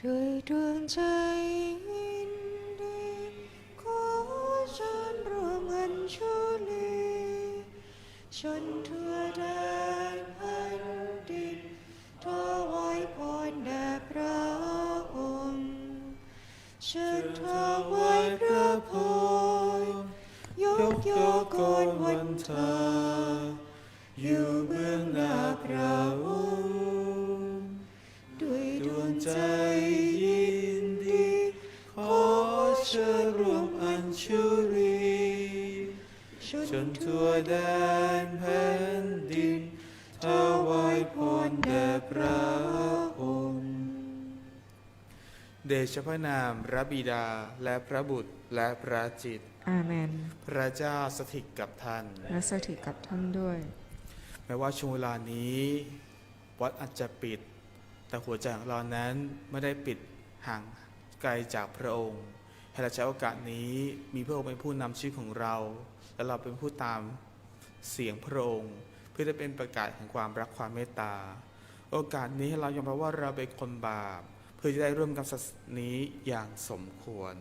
ด้วยดวงใจยินดีขอเชิญร่วมอัญชุลีชนทั่วแดนแผ่นดินถวายพรแด่พระองค์เชิญถวายพระพรยกโยกรวันทาอยู่เบื้องหน้าพระองค์ด้วยดวงใจ เชิญร่วมอัญชุลีชนทั่วแดนแผ่นดินถวายพรแด่พระองค์ เดชพระนามพระบิดาและพระบุตรและพระจิต อาเมน พระเจ้าสถิตกับท่าน และสถิตกับท่านด้วย แม้ว่าช่วงเวลานี้ วัดอาจจะปิด แต่หัวใจของเรานั้นไม่ได้ปิดห่างไกลจากพระองค์ ให้เราใช้โอกาสนี้มีพระองค์เป็นผู้นำชีวิตของเรา และเราเป็นผู้ตามเสียงพระองค์ เพื่อจะเป็นประกาศแห่งความรักความเมตตา โอกาสนี้ให้เรายอมรับว่าเราเป็นคนบาป เพื่อจะได้ร่วมกับศาสนานี้อย่างสมควร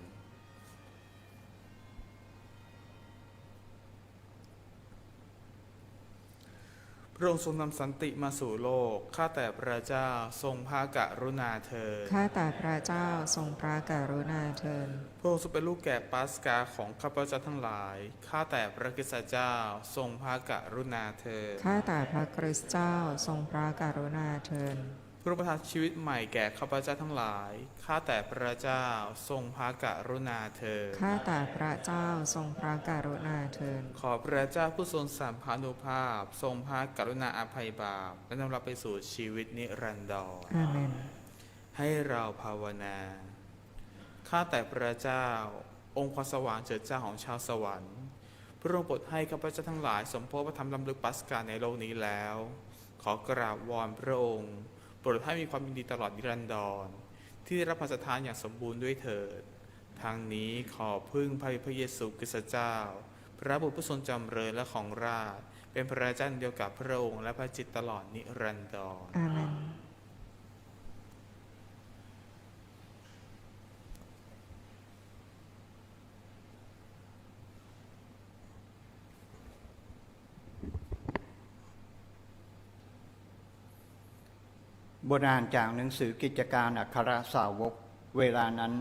พระองค์ทรงนำสันติมาสู่โลก ข้าแต่พระเจ้าทรงพากรุณาเธอญข้าแต่พระเจ้าทรงพระกรุณาเทินพระองค์ทรงเป็นลูกแกะปัสกาของข้าพเจ้าทั้งหลาย ข้าแต่พระกษัตริย์เจ้าทรงพากรุณาเธอญข้าแต่พระคริสต์เจ้าทรงพระกรุณาเทินพ ระองค์ประทานชีวิตใหม่แก่ข้าพเจ้าทั้งหลาย ข้าแต่พระเจ้าทรงพากรุณาเธอญข้าแต่พระเจ้าทรงพระกรุณาเทินขอพระเจ้าผู้ทรงสัมพานุภาพ ทรงพากรุณาอภัยบาปและนำเราไปสู่ชีวิตนิรันดรอาเมนให้เราภาวนา ข้าแต่พระเจ้า องค์ความสว่างเจิดจ้าของชาวสวรรค์ พระองค์โปรดให้ข้าพเจ้าทั้งหลาย สมโพธิพระธรรมลำลึกปัสกาในโลกนี้แล้ว ขอกราบวอนพระองค์โป รดให้มีความยินดีตลอดนิรันดร ที่ได้รับพระสถานอย่างสมบูรณ์ด้วยเถิด ทางนี้ขอพึ่งพระพระเยซูคริสต์เจ้า พระบุตรผู้ทรงจำเริญและของราช เป็นพระเจ้าเดียวกับพระองค์และพระจิตตลอดนิรันดรอาเมน โบราณจากหนังสือกิจการอัครสาวก เวลานั้น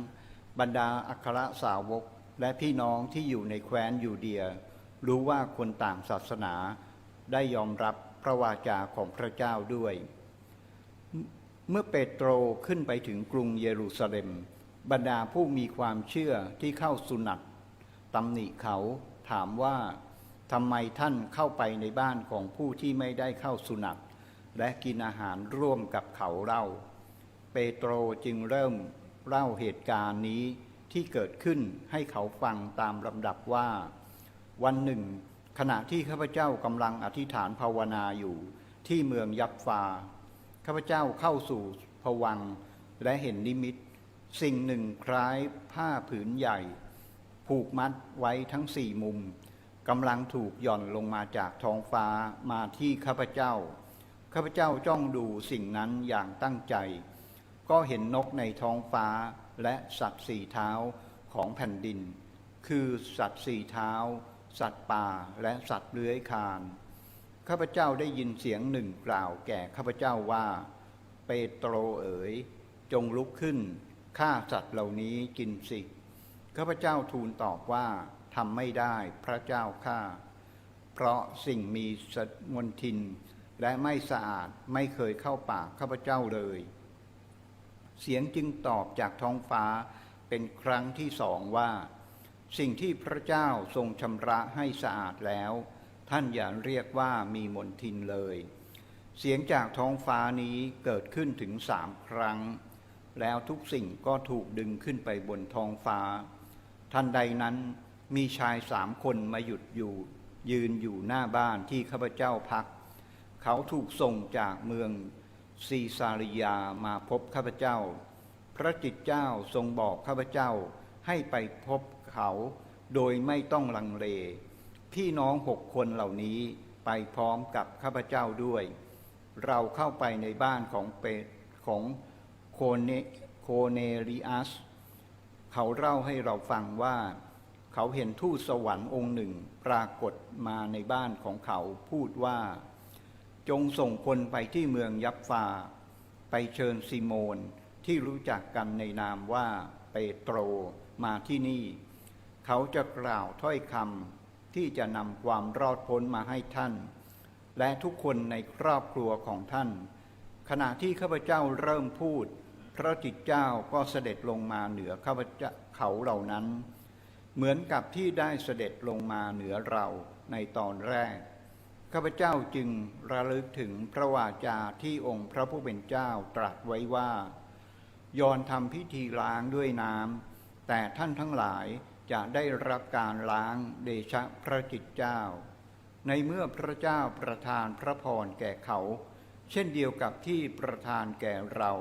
บรรดาอัครสาวกและพี่น้องที่อยู่ในแคว้นยูเดีย รู้ว่าคนต่างศาสนาได้ยอมรับพระวาจาของพระเจ้าด้วย เมื่อเปโตรขึ้นไปถึงกรุงเยรูซาเล็ม บรรดาผู้มีความเชื่อที่เข้าสุนัตตำหนิเขาถามว่าทำไมท่านเข้าไปในบ้านของผู้ที่ไม่ได้เข้าสุนัต และกินอาหารร่วมกับเขาเล่า เปโตรจึงเริ่มเล่าเหตุการณ์นี้ที่เกิดขึ้นให้เขาฟังตามลำดับว่า วันหนึ่ง ขณะที่ข้าพเจ้ากำลังอธิษฐานภาวนาอยู่ที่เมืองยับฟาข้าพเจ้าเข้าสู่ภวังและเห็นนิมิต สิ่งหนึ่งคล้ายผ้าผืนใหญ่ ผูกมัดไว้ทั้งสี่มุมกำลังถูกหย่อนลงมาจากท้องฟ้ามาที่ข้าพเจ้า ข้าพเจ้าจ้องดูสิ่งนั้นอย่างตั้งใจ ก็เห็นนกในท้องฟ้าและสัตว์สี่เท้าของแผ่นดิน คือสัตว์สี่เท้า สัตว์ป่าและสัตว์เลื้อยคลานข้าพเจ้าได้ยินเสียงหนึ่งกล่าวแก่ข้าพเจ้าว่า เปโตรเอ๋ย จงลุกขึ้นฆ่าสัตว์เหล่านี้กินสิข้าพเจ้าทูลตอบว่าทำไม่ได้พระเจ้าข้าเพราะสิ่งมีสมนทิน และไม่สะอาดไม่เคยเข้าปากข้าพเจ้าเลย เสียงจึงตอบจากท้องฟ้าเป็นครั้งที่สองว่า สิ่งที่พระเจ้าทรงชำระให้สะอาดแล้ว ท่านอย่าเรียกว่ามีมนทินเลย เสียงจากท้องฟ้านี้เกิดขึ้นถึงสามครั้ง แล้วทุกสิ่งก็ถูกดึงขึ้นไปบนท้องฟ้า ทันใดนั้นมีชายสามคนมาหยุดอยู่ ยืนอยู่หน้าบ้านที่ข้าพเจ้าพัก เขาถูกส่งจากเมืองซีซาริยามาพบข้าพเจ้า พระจิตเจ้าทรงบอกข้าพเจ้าให้ไปพบเขาโดยไม่ต้องลังเล พี่น้องหกคนเหล่านี้ไปพร้อมกับข้าพเจ้าด้วย เราเข้าไปในบ้านของเปของโคเนโคโคเนริอัส เขาเล่าให้เราฟังว่า เขาเห็นทูตสวรรค์องค์หนึ่งปรากฏมาในบ้านของเขาพูดว่า จงส่งคนไปที่เมืองยับฟา ไปเชิญซิโมนที่รู้จักกันในนามว่าเปโตรมาที่นี่ เขาจะกล่าวถ้อยคำที่จะนำความรอดพ้นมาให้ท่าน และทุกคนในครอบครัวของท่าน ขณะที่ข้าพเจ้าเริ่มพูด พระจิตเจ้าก็เสด็จลงมาเหนือข้าพเจ้าเขาเหล่านั้น เหมือนกับที่ได้เสด็จลงมาเหนือเราในตอนแรก ข้าพเจ้าจึงระลึกถึงพระวาจาที่องค์พระผู้เป็นเจ้าตรัสไว้ว่า ยอนทำพิธีล้างด้วยน้ำแต่ท่านทั้งหลายจะได้รับการล้างเดชะพระจิตเจ้า ในเมื่อพระเจ้าประทานพระพรแก่เขา เช่นเดียวกับที่ประทานแก่เรา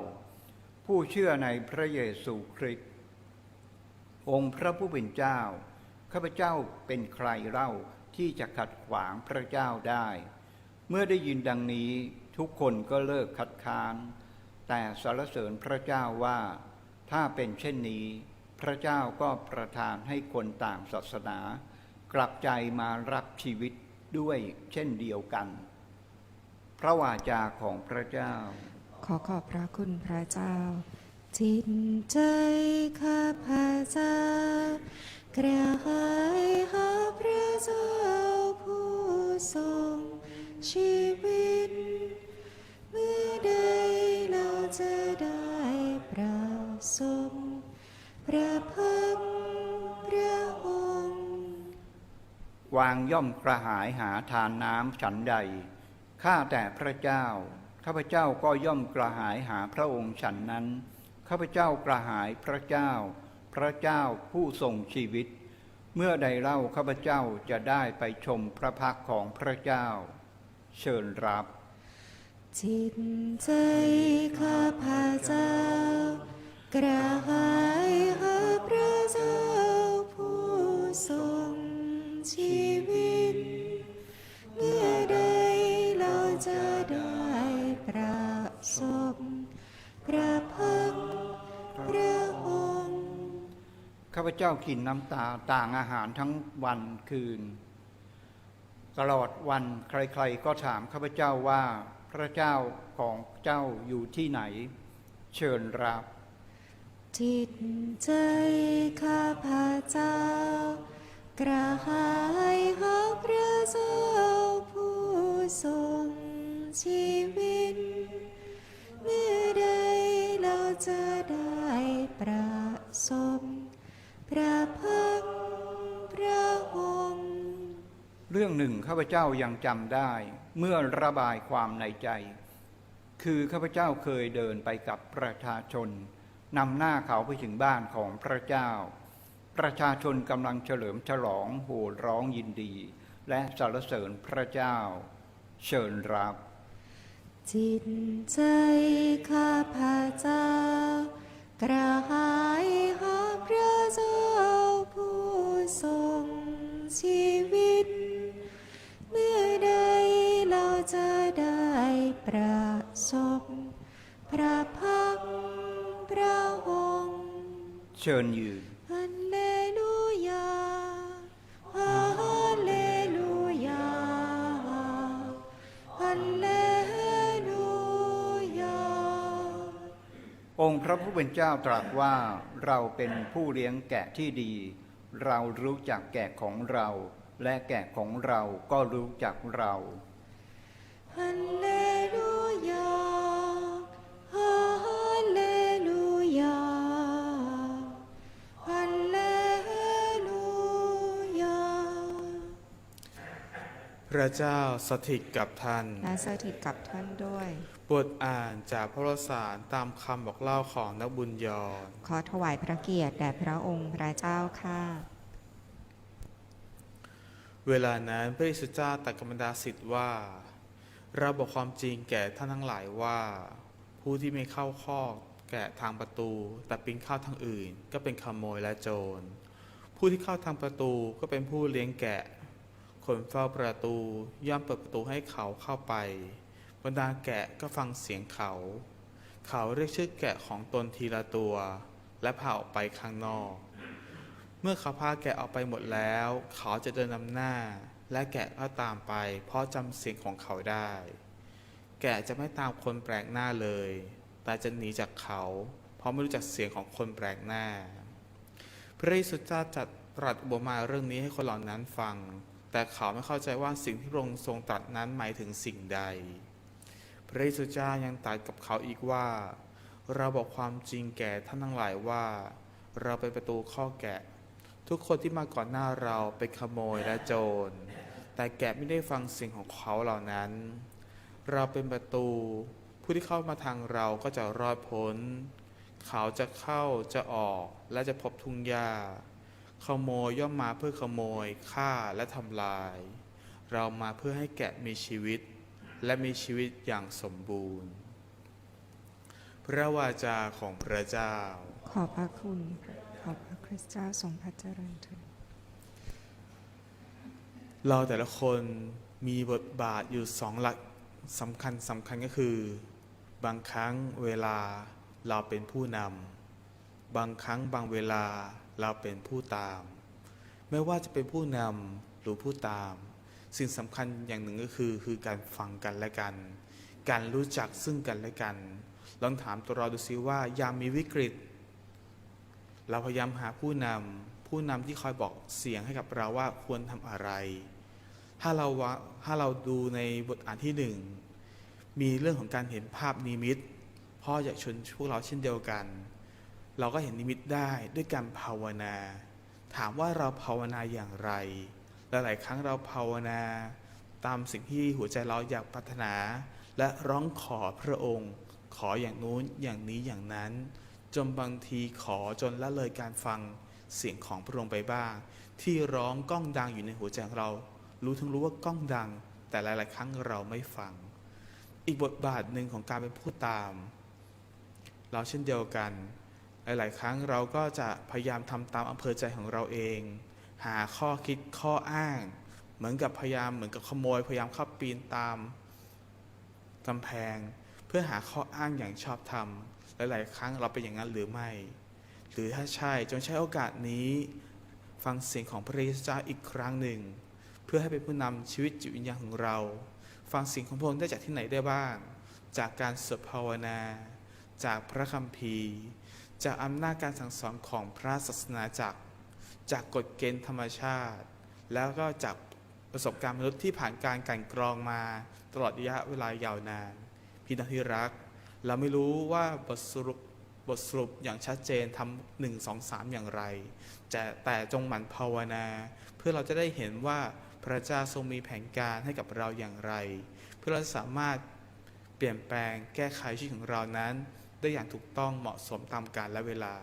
ผู้เชื่อในพระเยซูคริสต์องค์พระผู้เป็นเจ้าข้าพเจ้าเป็นใครเล่า ที่จะขัดขวางพระเจ้าได้ เมื่อได้ยินดังนี้ทุกคนก็เลิกคัดค้าน แต่สรรเสริญพระเจ้าว่า ถ้าเป็นเช่นนี้ พระเจ้าก็ประทานให้คนต่างศาสนา กลับใจมารับชีวิตด้วยเช่นเดียวกัน พระวาจาของพระเจ้า ขอขอบพระคุณพระเจ้าจิตใจข้าพเจ้า กระหายหาพระเจ้าผู้ทรงชีวิต เมื่อใดเราจะได้ประสบพระพักตร์พระองค์วางย่อมกระหายหาทานน้ำฉันใด ข้าแต่พระเจ้า ข้าพเจ้าก็ย่อมกระหายหาพระองค์ฉันนั้น ข้าพเจ้ากระหายพระเจ้า พระเจ้าผู้ทรงชีวิต เมื่อใดเล่าข้าพเจ้าจะได้ไปชมพระพักของพระเจ้า เชิญรับ จิตใจข้าพเจ้ากระหาย พเจ้ากินน้ำตาต่างอาหารทั้งวันคืน ตลอดวันใครๆก็ถามข้าพเจ้าว่าพระเจ้าของเจ้าอยู่ที่ไหน เชิญรับ จิตใจข้าพเจ้า กระหายหาพระเจ้าผู้ทรงชีวิตเมื่อใดเราจะได้ประสบ พระพักตร์พระองค์ เรื่องหนึ่งข้าพเจ้ายังจำได้ เมื่อระบายความในใจ คือข้าพเจ้าเคยเดินไปกับประชาชนนำหน้าเขาไปถึงบ้านของพระเจ้า ประชาชนกำลังเฉลิมฉลองโห่ร้องยินดี และสรรเสริญพระเจ้า เชิญรับ จิตใจข้าพเจ้ากระหายหา พระเจ้าผู้ทรงชีวิต เมื่อใดเราจะได้ประสบพระพักตร์พระองค์เชิญยืนฮัลเลลู องค์พระผู้เป็นเจ้าตรัสว่าเราเป็นผู้เลี้ยงแกะที่ดี เรารู้จักแกะของเรา และแกะของเราก็รู้จักเรา ระเจ้าสถิตกับท่าน และสถิตกับท่านด้วย บทอ่านจากพระวสารตามคำบอกเล่าของนักบุญยอนขอถวายพระเกียรติแด่พระองค์พระเจ้าค่ะ เวลานั้นพระเยซูเจ้าตรัสกับบรรดาสิทธิ์ว่า เราบอกความจริงแก่ท่านทั้งหลายว่า ผู้ที่ไม่เข้าคอกแกะทางประตู แต่ปีนเข้าทางอื่น ก็เป็นขโมยและโจร ผู้ที่เข้าทางประตูก็เป็นผู้เลี้ยงแกะ คนเฝ้าประตูย่อมเปิดประตูให้เขาเข้าไป บรรดาแกะก็ฟังเสียงเขา เขาเรียกชื่อแกะของตนทีละตัว และพาออกไปข้างนอก เมื่อเขาพาแกะออกไปหมดแล้ว เขาจะเดินนำหน้า และแกะก็ตามไป เพราะจำเสียงของเขาได้ แกะจะไม่ตามคนแปลกหน้าเลย แต่จะหนีจากเขา เพราะไม่รู้จักเสียงของคนแปลกหน้า พระเยซูเจ้าจัดตรัสอุปมาเรื่องนี้ให้คนเหล่านั้นฟัง แต่เขาไม่เข้าใจว่าสิ่งที่พระองค์ทรงตรัสนั้นหมายถึงสิ่งใด พระเยซูเจ้ายังตรัสกับเขาอีกว่า เราบอกความจริงแก่ท่านทั้งหลายว่า เราเป็นประตูข้อแกะ ทุกคนที่มาก่อนหน้าเราเป็นขโมยและโจร แต่แกะไม่ได้ฟังเสียงของเขาเหล่านั้น เราเป็นประตู ผู้ที่เข้ามาทางเราก็จะรอดพ้น เขาจะเข้าจะออกและจะพบทุ่งหญ้า ขโมยย่อมมาเพื่อขโมยฆ่าและทำลาย เรามาเพื่อให้แกะมีชีวิต และมีชีวิตอย่างสมบูรณ์ พระวาจาของพระเจ้า ขอบพระคุณ ขอบพระคริสต์เจ้าทรงพระเจริญเถิดเราแต่ละคนมีบทบาทอยู่สองหลักสำคัญสำคัญก็คือ บางครั้งเวลาเราเป็นผู้นำบางครั้งบางเวลา เราเป็นผู้ตาม ไม่ว่าจะเป็นผู้นำหรือผู้ตาม สิ่งสำคัญอย่างหนึ่งก็คือ คือการฟังกันและกัน การรู้จักซึ่งกันและกันลองถามตัวเราดูซิว่ายามมีวิกฤต เราพยายามหาผู้นำผู้นำที่คอยบอกเสียงให้กับเราว่าควรทำอะไร ถ้าเราถ้าเราดูในบทอ่านที่หนึ่งมีเรื่องของการเห็นภาพนิมิตพ่ออยากชวนพวกเราเช่นเดียวกัน เราก็เห็นนิมิตได้ด้วยการภาวนา ถามว่าเราภาวนาอย่างไร หลายๆครั้งเราภาวนาตามสิ่งที่หัวใจเราอยากปรารถนา และร้องขอพระองค์ ขออย่างนู้นอย่างนี้อย่างนั้น จนบางทีขอจนละเลยการฟังเสียงของพระองค์ไปบ้าง ที่ร้องก้องดังอยู่ในหัวใจของเรา รู้ทั้งรู้ว่าก้องดัง แต่หลาย ๆ ครั้งเราไม่ฟัง อีกบทบาทหนึ่งของการเป็นผู้ตาม เราเช่นเดียวกัน หลาย ๆ ครั้งเราก็จะพยายามทำตามอำเภอใจของเราเอง หาข้อคิดข้ออ้าง เหมือนกับพยายามเหมือนกับขโมย พยายามเข้าปีนตามกำแพง เพื่อหาข้ออ้างอย่างชอบธรรมหลาย ๆ ครั้งเราเป็นอย่างนั้นหรือไม่ หรือถ้าใช่จงใช้โอกาสนี้ฟังเสียงของพระเยซูเจ้าอีกครั้งหนึ่ง เพื่อให้เป็นผู้นำชีวิตจิตวิญญาณของเรา ฟังเสียงของพระองค์ได้จากที่ไหนได้บ้าง จากการสวดภาวนา จากพระคัมภีร์ จากอำนาจการสั่งสอนของพระศาสนาจักจากกฎเกณฑ์ธรรมชาติ แล้วก็จากประสบการณ์มนุษย์ที่ผ่านการกันกรองมาตลอดระยะเวลายาวนาน พี่น้องที่รัก เราไม่รู้ว่าบทสรุปบทสรุปอย่างชัดเจนทำหนึ่งสองสามอย่างไรแต่แต่จงหมั่นภาวนา เพื่อเราจะได้เห็นว่าพระเจ้าทรงมีแผนการให้กับเราอย่างไร เพื่อเราจะสามารถเปลี่ยนแปลงแก้ไขชีวิตของเรานั้น ได้อย่างถูกต้องเหมาะสมตามกาลและเวลา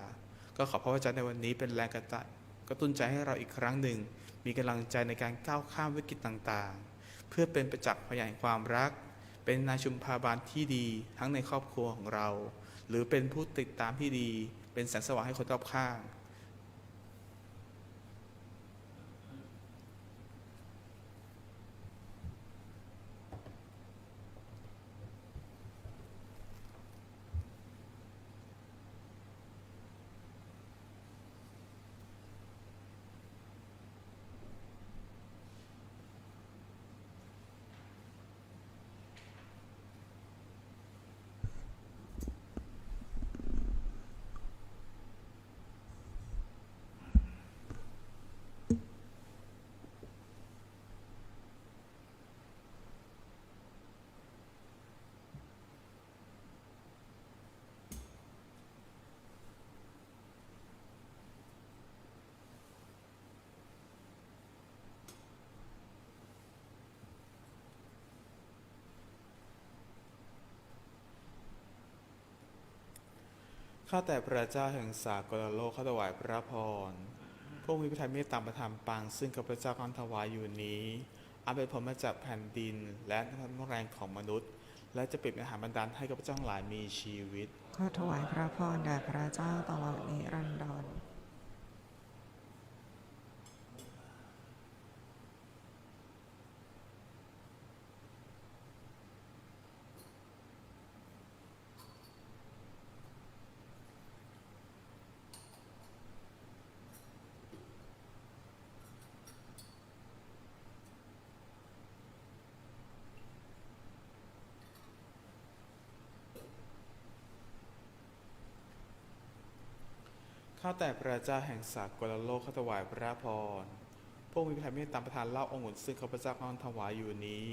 ก็ขอพระวจนะในวันนี้เป็นแรงกระตะกระตุ้นใจให้เราอีกครั้งหนึ่ง มีกำลังใจในการก้าวข้ามวิกฤตต่างๆ เพื่อเป็นประจักษ์พยานความรัก เป็นนายชุมพาบาลที่ดีทั้งในครอบครัวของเรา หรือเป็นผู้ติดตามที่ดี เป็นแสงสว่างให้คนรอบข้าง ข้าแต่พระเจ้าแห่งสากลโลกข้าถวายพระพรพวกมีพระทัยเมตตาประทานปัง ซึ่งข้าพระเจ้ากำลังถวายอยู่นี้อันเป็นผลมาจากแผ่นดินและน้ำแรงของมนุษย์ และจะเป็นอาหารบรรดาลให้ข้าพเจ้าหลายมีชีวิต ข้าถวายพระพรแด่พระเจ้าตลอดนิรันดร แต่พระเจ้าแห่งสากลโลกข้าถวายพระพร พวกมีพระเมตตาประทานเล่าองุ่นซึ่งข้าพเจ้ากำลังถวายอยู่นี้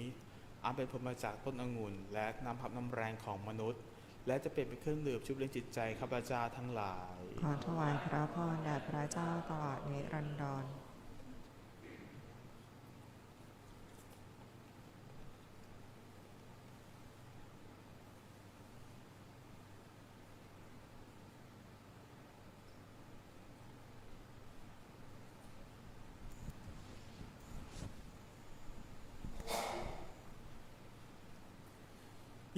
อันเป็นผลมาจากต้นองุ่น และน้ำพับน้ำแรงของมนุษย์ และจะเป็นเป็นเครื่องดื่มชุบเลี้ยงจิตใจข้าพเจ้าทั้งหลาย ขอถวายพระพรแด่พระเจ้าตลอดนิรันดร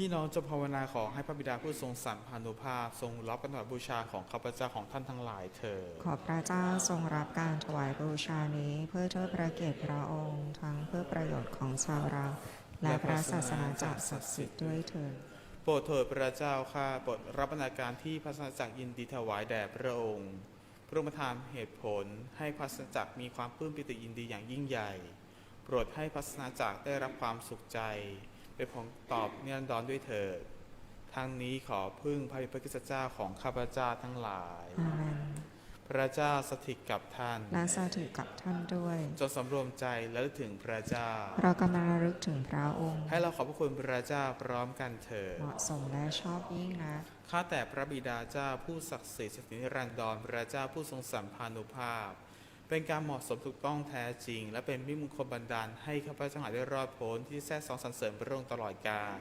พี่น้องจะภาวนาขอให้พระบิดาผู้ทรงสันพานุภาพทรงรับการถวายบูชาของข้าพเจ้าของท่านทั้งหลายเถิดขอพระเจ้าทรงรับการถวายบูชานี้เพื่อเทิดพระเกียรติพระองค์ทั้งเพื่อประโยชน์ของชาวเรา และพระศาสนาจักรศักดิ์สิทธิ์ด้วยเถิดโปรดเถิดพระเจ้าข้าโปรดรับบรรณาการที่พระสันจักรยินดีถวายแด่พระองค์พระองค์ประทานเหตุผลให้พระสันจักรมีความปลื้มปิติยินดีอย่างยิ่งใหญ่ โปรดให้พระสันจักรได้รับความสุขใจ เป็นผลตอบเนียนดอนด้วยเถิดทั้งนี้ขอพึ่งพระพระกิสเจ้าของข้าพเจ้าทั้งหลาย อาเมนพระเจ้าสถิตกับท่าน และสถิตกับท่านด้วยจงสำรวมใจและลึกถึงพระเจ้า เรากำลังระลึกถึงพระองค์ ให้เราขอบพระคุณพระเจ้าพร้อมกันเถิดเหมาะสมและชอบยิ่งนะข้าแต่พระบิดาเจ้าผู้ศักดิ์สิทธิ์สถิตนิรันดรพระเจ้าผู้ทรงสัมพันุภาพ เป็นการเหมาะสมถูกต้องแท้จริง และเป็นมิมงคลบันดาลให้ข้าพเจ้าหายได้รอดพ้นที่แท้สองสรรเสริญพระองค์ตลอดกาล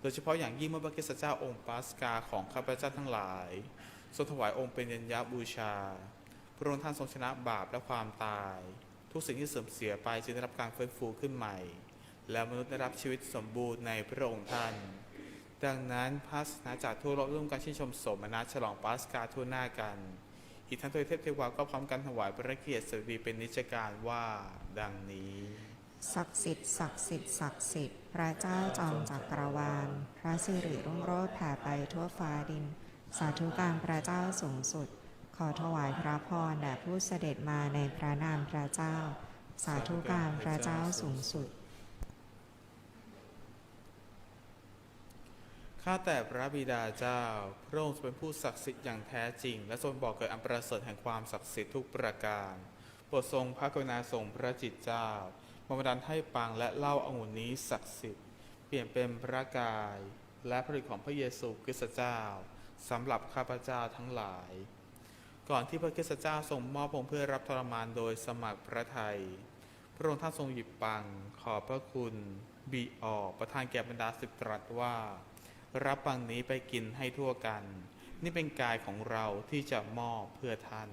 โดยเฉพาะอย่างยิ่งเมื่อพระกิสเจ้าองค์ปัสกาของข้าพเจ้าทั้งหลายทรงถวายองค์เป็นยัญญาบูชา พระองค์ท่านทรงชนะบาปและความตาย ทุกสิ่งที่เสื่อมเสียไปจึงได้รับการฟื้นฟูขึ้นใหม่ และมนุษย์ได้รับชีวิตสมบูรณ์ในพระองค์ท่าน ดังนั้นพระศาสนาจากทั่วโลกร่วมกันชื่นชมสมนาฉลองปาสกาทั่วหน้ากัน อีกทั้งโดยเทพเทวาก็พร้อมกันถวายพระเกียรติสดีเป็นนิจการว่าดังนี้ ศักดิ์สิทธิ์ศักดิ์สิทธิ์ศักดิ์สิทธิ์พระเจ้าจอมจักรวาล พระสิริรุ่งโรจน์แผ่ไปทั่วฟ้าดิน สาธุการพระเจ้าสูงสุด ขอถวายพระพรแด่ผู้เสด็จมาในพระนามพระเจ้า สาธุการพระเจ้าสูงสุด ข้าแต่พระบิดาเจ้า พระองค์เป็นผู้ศักดิ์สิทธิ์อย่างแท้จริง และทรงบอกเกิดอันประเสริฐแห่งความศักดิ์สิทธิ์ทุกประการโปรดทรงพระกรุณาทรงพระจิตเจ้ามาบันดาลให้ปังและเล่าองุ่นนี้ศักดิ์สิทธิ์ เปลี่ยนเป็นพระกาย และผลิตของพระเยซูคริสต์เจ้าสำหรับข้าพเจ้าทั้งหลาย ก่อนที่พระคริสต์เจ้าทรงมอบพระองค์เพื่อรับทรมานโดยสมัครพระทัยพระองค์ท่านทรงหยิบปังขอบพระคุณบีออกประทานแก่บรรดาสิบตรัสว่า รับปังนี้ไปกินให้ทั่วกัน นี่เป็นกายของเราที่จะมอบเพื่อท่าน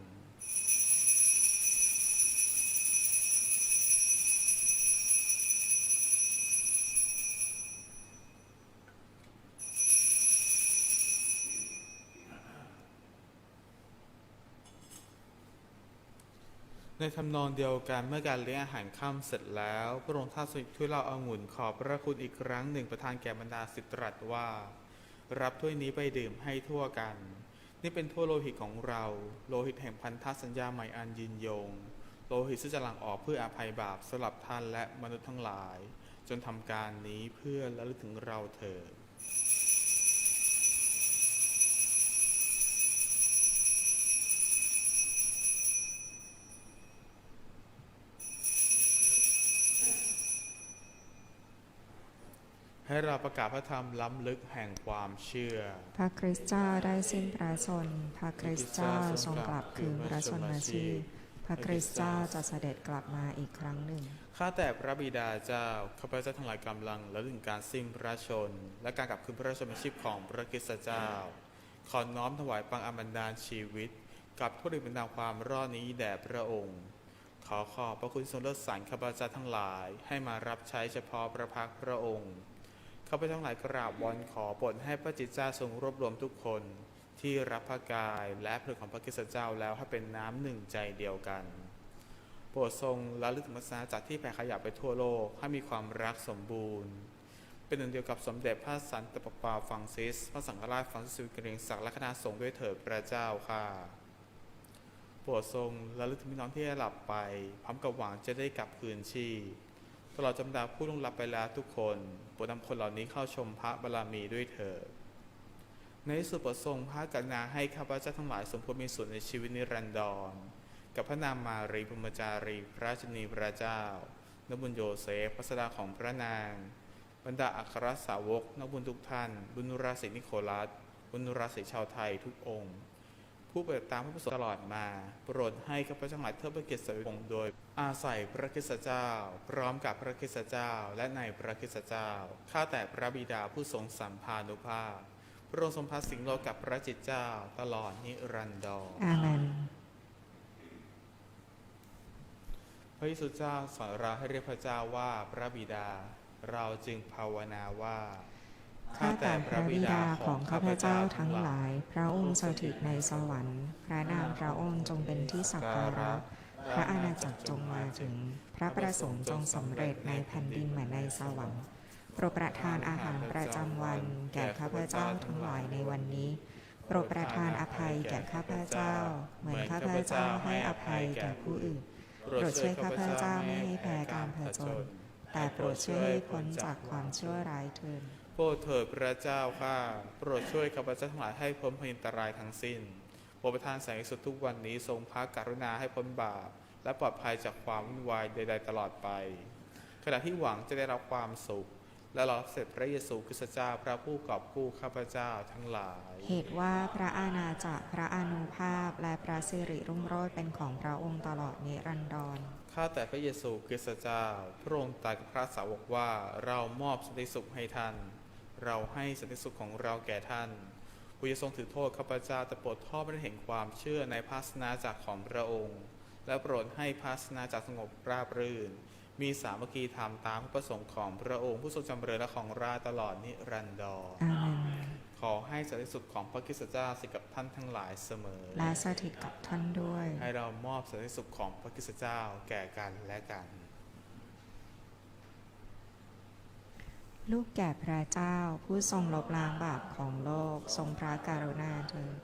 ในทำนองเดียวกันเมื่อการเลี้ยงอาหารค่ำเสร็จแล้ว พระองค์ท่านทรงถ้วยเหล้าองุ่นขอบพระคุณอีกครั้งหนึ่งประทานแก่บรรดาสิตรัสว่า รับถ้วยนี้ไปดื่มให้ทั่วกัน นี่เป็นถ้วยโลหิตของเรา โลหิตแห่งพันธสัญญาใหม่อันยืนยง โลหิตซึ่งจะหลั่งออกเพื่ออภัยบาปสำหรับท่านและมนุษย์ทั้งหลาย จนทำการนี้เพื่อระลึกถึงเราเถิด ให้เราประกาศพระธรรมล้ำลึกแห่งความเชื่อ พระคริสต์เจ้าได้สิ้นพระชน พระคริสต์เจ้าทรงกลับคืนพระชนมาชีพพระคริสต์เจ้าจะเสด็จกลับมาอีกครั้งหนึ่ง ข้าแต่พระบิดาเจ้า ข้าพเจ้าทั้งหลายกำลังและถึงการสิ้นพระชน และการกลับคืนพระชนมาชีพของพระคริสต์เจ้า ขอน้อมถวายปังอบันดาลชีวิต กับผู้ริบรรดาความรอดนี้แด่พระองค์ขอขอบพระคุณทรงเลิศสรรข้าพเจ้าทั้งหลาย ให้มารับใช้เฉพาะพระพักตร์พระองค์ ข้าพเจ้าทั้งหลายกราบวอนขอโปรดให้พระจิตเจ้าทรงรวบรวมทุกคน ที่รับพระกายและผลของพระคริสต์เจ้าแล้วให้เป็นน้ำหนึ่งใจเดียวกัน โปรดทรงระลึกถึงศาสนาจากที่แผ่ขยายไปทั่วโลกให้มีความรักสมบูรณ์ เป็นหนึ่งเดียวกับสมเด็จพระสันตะปาปาฟังซิส พระสังฆราชฟังซิสวิกเรียงศักดิ์และคณะสงฆ์ด้วยเถิดพระเจ้าค่ะโปรดทรงระลึกถึงพี่น้องที่ได้หลับไป พร้อมกับหวังจะได้กลับคืนชีพ ลอดจำดาผู้ล่วงลับไปแล้วทุกคนโปรดนำคนเหล่านี้เข้าชมพระบารมีด้วยเถิดในสุปรดทรงพระกรุณาให้ข้าพเจ้าทั้งหลายสมควรมีส่วนในชีวิตนิรันดร กับพระนามมารีพมจารีพระชนีพระเจ้านบุญโยเซฟพัสดาของพระนาง บรรดาอัครสาวกนักบุญทุกท่าน บุญราศีนิโคลัสบุญราศีชาวไทยทุกองค์ ผู้ปฏิบัติตามพระประสงค์ตลอดมา โปรดให้ข้าพเจ้าทั้งหลายเทิดพระเกียรติสองโดย อาศัยพระคิสเจ้า พร้อมกับพระคิสเจ้า และในพระคิสเจ้า ข้าแต่พระบิดาผู้ทรงสัมภานุภาพ พระองค์ทรงพัสสิงโลกกับพระจิตเจ้าตลอดนิรันดรอาเมนพระเยซูเจ้าสอนเราให้เรียกพระเจ้าว่าพระบิดา เราจึงภาวนาว่า ข้าแต่พระบิดาของข้าพเจ้าทั้งหลาย พระองค์สถิตในสวรรค์ พระนามพระองค์จงเป็นที่สักการะ พระอาณาจักรจงมาถึง พระประสงค์จงสำเร็จในแผ่นดินเหมือนในสวรรค์โปรดประทานอาหารประจำวัน แก่ข้าพเจ้าทั้งหลายในวันนี้ โปรดประทานอภัยแก่ข้าพเจ้า เหมือนข้าพเจ้าให้อภัยแก่ผู้อื่นโปรดช่วยข้าพเจ้าไม่ให้แพ้การผจญแต่โปรดช่วยให้พ้นจากความชั่วร้ายเถิด รดเถิดพระเจ้าข้าโปรดช่วยข้าพเจ้าทั้งหลายให้พ้นพยันตรายทั้งสิ้นโปรดประทานแสงสุดทุกวันนี้ทรงพระกรุณาให้พ้นบาป และปลอดภัยจากความวุ่นวายใด ๆ ตลอดไป ขณะที่หวังจะได้รับความสุข และรอรับเสด็จพระเยซูคริสต์เจ้าพระผู้กอบกู้ข้าพเจ้าทั้งหลาย เหตุว่าพระอาณาจักรพระอานุภาพและพระสิริรุ่งโรจน์เป็นของพระองค์ตลอดนิรันดรข้าแต่พระเยซูคริสต์เจ้า พระองค์ตรัสกับพระสาวกว่าเรามอบสันติสุขให้ท่าน เราให้สันติสุขของเราแก่ท่านผู้จะทรงถือโทษข้าพเจ้าแต่โปรดทอดพระเห็นความเชื่อในพระศาสนาจากรของพระองค์ และโปรดให้พระศาสนาจากรสงบราบรื่น มีสามัคคีธรรมตามพระประสงค์ของพระองค์ผู้ทรงจำเริญและของราชย์ตลอดนิรันดรอาเมนขอให้สันติสุขของพระคริสต์เจ้าสิทธิกับท่านทั้งหลายเสมอ และสถิตกับท่านด้วย ให้เรามอบสันติสุขของพระคริสต์เจ้าแก่กันและกัน ลูกแก่พระเจ้าผู้ทรงลบล้างบาปของโลกทรงพระกรุณาเถิด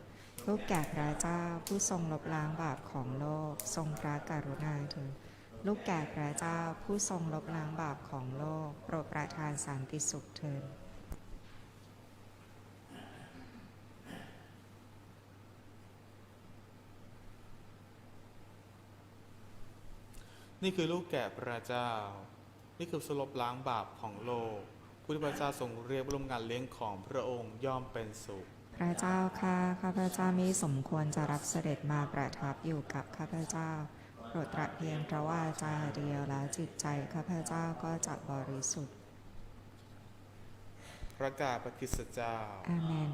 ลูกแก่พระเจ้าผู้ทรงลบล้างบาปของโลกทรงพระกรุณาเถิดลูกแก่พระเจ้าผู้ทรงลบล้างบาปของโลก โปรดประทานสันติสุขเถิดนี่คือลูกแก่พระเจ้า นี่คือสลบล้างบาปของโลก ผู้ที่พระเจ้าทรงเรียกร่วมงานเลี้ยงของพระองค์ย่อมเป็นสุข พระเจ้าข้าข้าพเจ้ามีสมควรจะรับเสด็จมาประทับอยู่กับข้าพเจ้า โปรดตรัสเพียงพระวาจาเดียวแล้วจิตใจข้าพเจ้าก็จะบริสุทธิ์ พระกาศพระคริสต์เจ้า อาเมน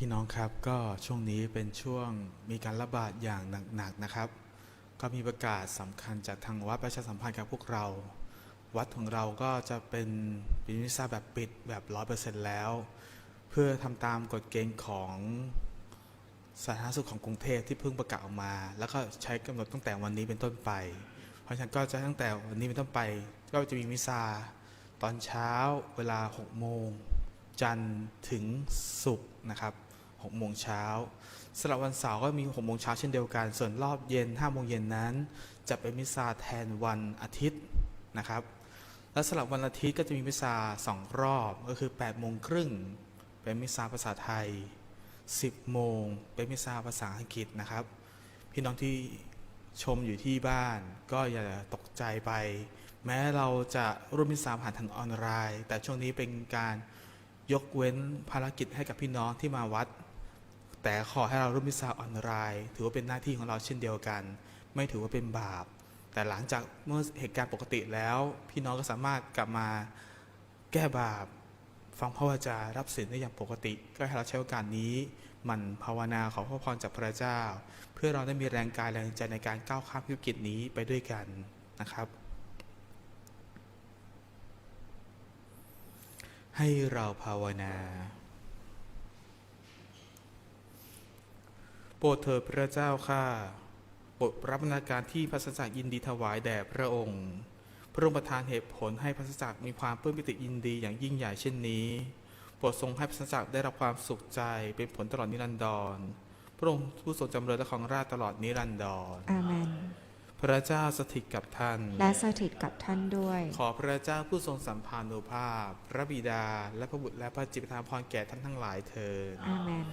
พี่น้องครับก็ช่วงนี้เป็นช่วงมีการระบาดอย่างหนักๆนะครับ ก็มีประกาศสำคัญจากทางวัดประชาสัมพันธ์กับพวกเรา วัดของเราก็จะเป็นปินิซาแบบปิดแบบร้อยเปอร์เซ็นต์แล้ว เพื่อทำตามกฎเกณฑ์ของสาธารณสุขของกรุงเทพที่เพิ่งประกาศออกมา แล้วก็ใช้กำหนดตั้งแต่วันนี้เป็นต้นไป เพราะฉะนั้นก็จะตั้งแต่วันนี้เป็นต้นไป ก็จะมีมิซาตอนเช้าเวลา6โมงจันทร์ถึงศุกร์นะครับ 6โมงเช้าสำหรับวันเสาร์ก็มี6โมงเช้าเช่นเดียวกัน ส่วนรอบเย็น5โมงเย็นนั้น จะเป็นมิซาแทนวันอาทิตย์นะครับ และสำหรับวันอาทิตย์ก็จะมีมิซาสองรอบก็คือ8โมงครึ่งเป็นมิซาภาษาไทย 10โมงเป็นมิซาภาษาอังกฤษนะครับ พี่น้องที่ชมอยู่ที่บ้าน ก็อย่าตกใจไป แม้เราจะร่วมมิซาผ่านทางออนไลน์ แต่ช่วงนี้เป็นการยกเว้นภารกิจให้กับพี่น้องที่มาวัด แต่ขอให้เราร่วมมิสซาออนไลน์ถือว่าเป็นหน้าที่ของเราเช่นเดียวกัน ไม่ถือว่าเป็นบาป แต่หลังจากเมื่อเหตุการณ์ปกติแล้ว พี่น้องก็สามารถกลับมาแก้บาป ฟังพระวจารับศีลได้อย่างปกติ ก็ให้เราใช้โอกาสนี้ มันภาวนาขอพระพรจากพระเจ้า เพื่อเราได้มีแรงกายแรงใจในการก้าวข้ามวิกฤตนี้ไปด้วยกันนะครับให้เราภาวนา โปรดเถิดพระเจ้าข้าโปรดรับบรรณาการที่พระสัจจยินดีถวายแด่พระองค์ พระองค์ประทานเหตุผลให้พระสัจจมีความปลื้มปิติยินดีอย่างยิ่งใหญ่เช่นนี้โปรดทรงให้พระสัจจได้รับความสุขใจเป็นผลตลอดนิรันดร พระองค์ผู้ทรงจำเริญและของราชย์ตลอดนิรันดร อาเมน พระเจ้าสถิตกับท่าน และสถิตกับท่านด้วย ขอพระเจ้าผู้ทรงสัมพันธุภาพ พระบิดาและพระบุตรและพระจิตประทานพรแก่ท่านทั้งหลายเถิดอาเมน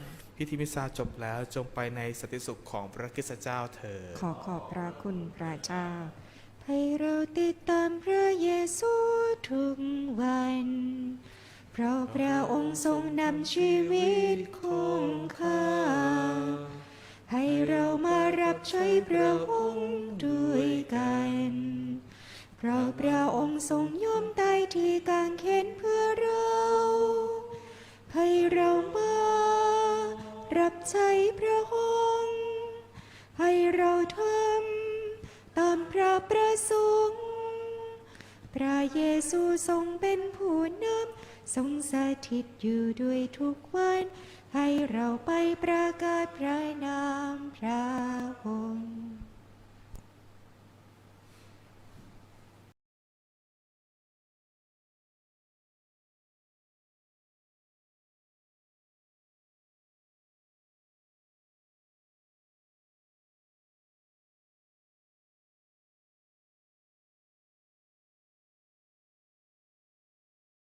พิธีมิซาจบแล้วจงไปในสติสุขของพระคริสตเจ้าเถิดขอขอบพระคุณพระเจ้า ให้เราติดตามพระเยซูทุกวัน เพราะพระองค์ทรงนำชีวิตของข้า ให้เรามารับใช้พระองค์ด้วยกัน เพราะพระองค์ทรง รับใช้พระองค์ ให้เราทำตามพระประสงค์ พระเยซูทรงเป็นผู้นำทรงสถิตอยู่ด้วยทุกวัน ให้เราไปประกาศพระนามพระองค์